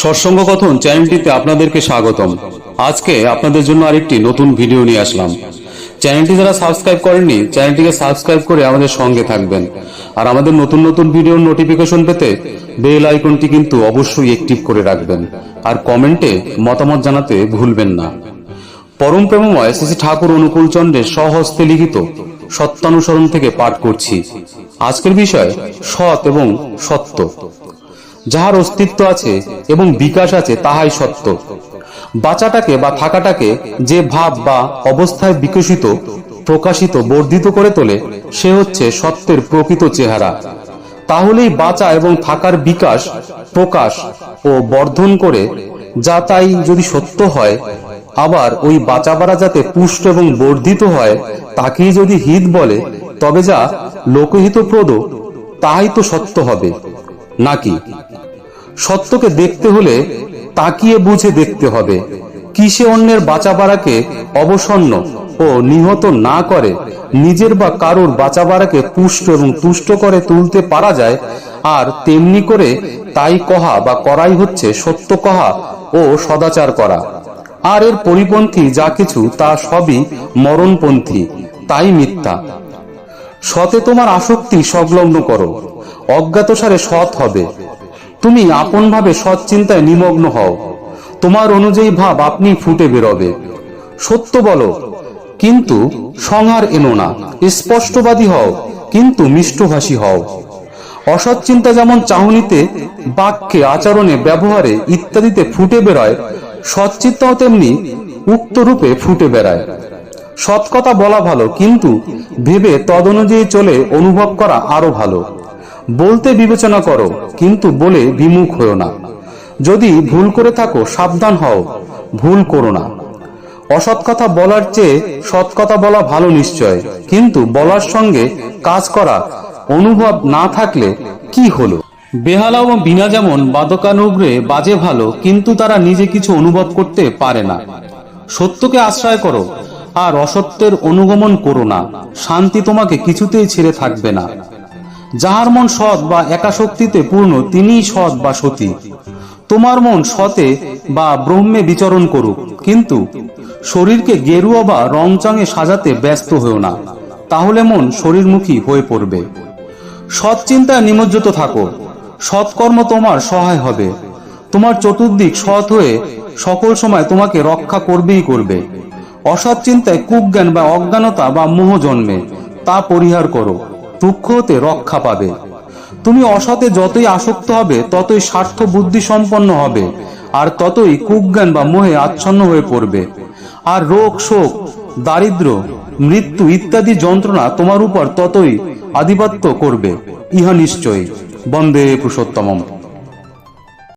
সৎসঙ্গ কথন চ্যানেলটিতে আপনাদেরকে স্বাগতম। আজকে আপনাদের জন্য আরেকটি নতুন ভিডিও নিয়ে আসলাম। চ্যানেলটি যারা সাবস্ক্রাইব করেননি, চ্যানেলটিকে সাবস্ক্রাইব করে আমাদের সঙ্গে থাকবেন। আর আমাদের নতুন নতুন ভিডিওর নোটিফিকেশন পেতে বেল আইকনটি কিন্তু অবশ্যই অ্যাক্টিভ করে রাখবেন। আর কমেন্টে মতামত জানাতে ভুলবেন না। পরম প্রেমময় শ্রী ঠাকুর অনুকূল চন্দ্রের স্বহস্তে লিখিত সত্যানুসরণ থেকে পাঠ করছি। আজকের বিষয় সৎ এবং সত্য। যাহার অস্তিত্ব আছে এবং বিকাশ আছে তাহাই সত্য। বাঁচাটাকে বা থাকাটাকে যে ভাব বা অবস্থায় বিকশিত, প্রকাশিত, বর্ধিত করে তোলে, সে হচ্ছে সত্যের প্রকৃত চেহারা। তাহলেই বাঁচা এবং থাকার বিকাশ, প্রকাশ ও বর্ধন করে, যা তাই যদি সত্য হয়, আবার ওই বাঁচাবাড়া যাতে পুষ্ট এবং বর্ধিত হয়, তাকেই যদি হিত বলে, তবে যা লোকহিতপ্রদ, তাহাই তো সত্য হবে। নাকি? সত্যকে দেখতে হলে তাকিয়ে বুঝে দেখতে হবে। কিসে অন্যের বাঁচাবাড়াকে অবসন্ন ও নিহত না করে, নিজের বা কারোর বাঁচাবাড়াকে পুষ্ট এবং তুষ্ট করে তুলতে পারা যায়, আর তেমনি করে তাই কহা বা করাই হচ্ছে সত্য কহা ও সদাচার করা। আর এর পরিপন্থী যা কিছু, তা সবই মরণপন্থী, তাই মিথ্যা। সতে তোমার আসক্তি সংলগ্ন করো, অজ্ঞাতসারে সৎ হবে। তুমি আপনভাবে সৎ চিন্তায় নিমগ্ন হও। তোমার অনুযায়ী ভাব আপনি ফুটে বেরোবে। সত্য বলো, কিন্তু সংহার এনো না। স্পষ্টবাদী হও, কিন্তু মিষ্টভাষী হও। অসৎ চিন্তা যেমন চাহনিতে, বাক্যে, আচরণে, ব্যবহারে ইত্যাদিতে ফুটে বেরোয় সৎচিত্তাও তেমনি উক্ত রূপে ফুটে বেড়ায়। সৎ কথা বলা ভালো, কিন্তু ভেবে তদনুযায়ী চলে অনুভব করা আরও ভালো। বলতে বিবেচনা করো, কিন্তু বলে বিমুখ হও না। যদি ভুল করে থাকো, সাবধান হও, ভুল করো না। অসৎ কথা বলার চেয়ে সৎ কথা বলা ভালো নিশ্চয়, কিন্তু বলার সঙ্গে কাজ করা, অনুভব না থাকলে কি হলো? বেহালা ও বিনা যেমন বাদকানুগ্রে বাজে ভালো, কিন্তু তারা নিজে কিছু অনুভব করতে পারে না। সত্যকে আশ্রয় করো, আর অসত্যের অনুগমন করো না। শান্তি তোমাকে কিছুতেই ছেড়ে থাকবে না। যাহার মন সৎ বা একাশক্তিতে পূর্ণ, তিনিই সৎ বা সতী। তোমার মন সতে বা ব্রহ্মে বিচরণ করুক, কিন্তু শরীরকে গেরুয়া বা রংচঙে সাজাতে ব্যস্ত হয়েও না, তাহলে মন শরীরমুখী হয়ে পড়বে। সৎ চিন্তায় নিমজ্জিত থাকো সৎকর্ম তোমার সহায় হবে। তোমার চতুর্দিক সৎ হয়ে সকল সময় তোমাকে রক্ষা করবেই করবে। অসৎ চিন্তায় কুজ্ঞান বা অজ্ঞানতা বা মোহ জন্মে, তা পরিহার করো। দুঃখ হতে রক্ষা পাবে। তুমি অসতে যতই আসক্ত হবে, ততই স্বার্থ বুদ্ধি সম্পন্ন হবে, আর ততই কুজ্ঞান বা মোহে আচ্ছন্ন হয়ে পড়বে। আর রোগ, শোক, দারিদ্র, মৃত্যু ইত্যাদি যন্ত্রণা তোমার উপর ততই আধিপত্য করবে। ইহা নিশ্চয়ই। বন্দে পুরুষোত্তমম।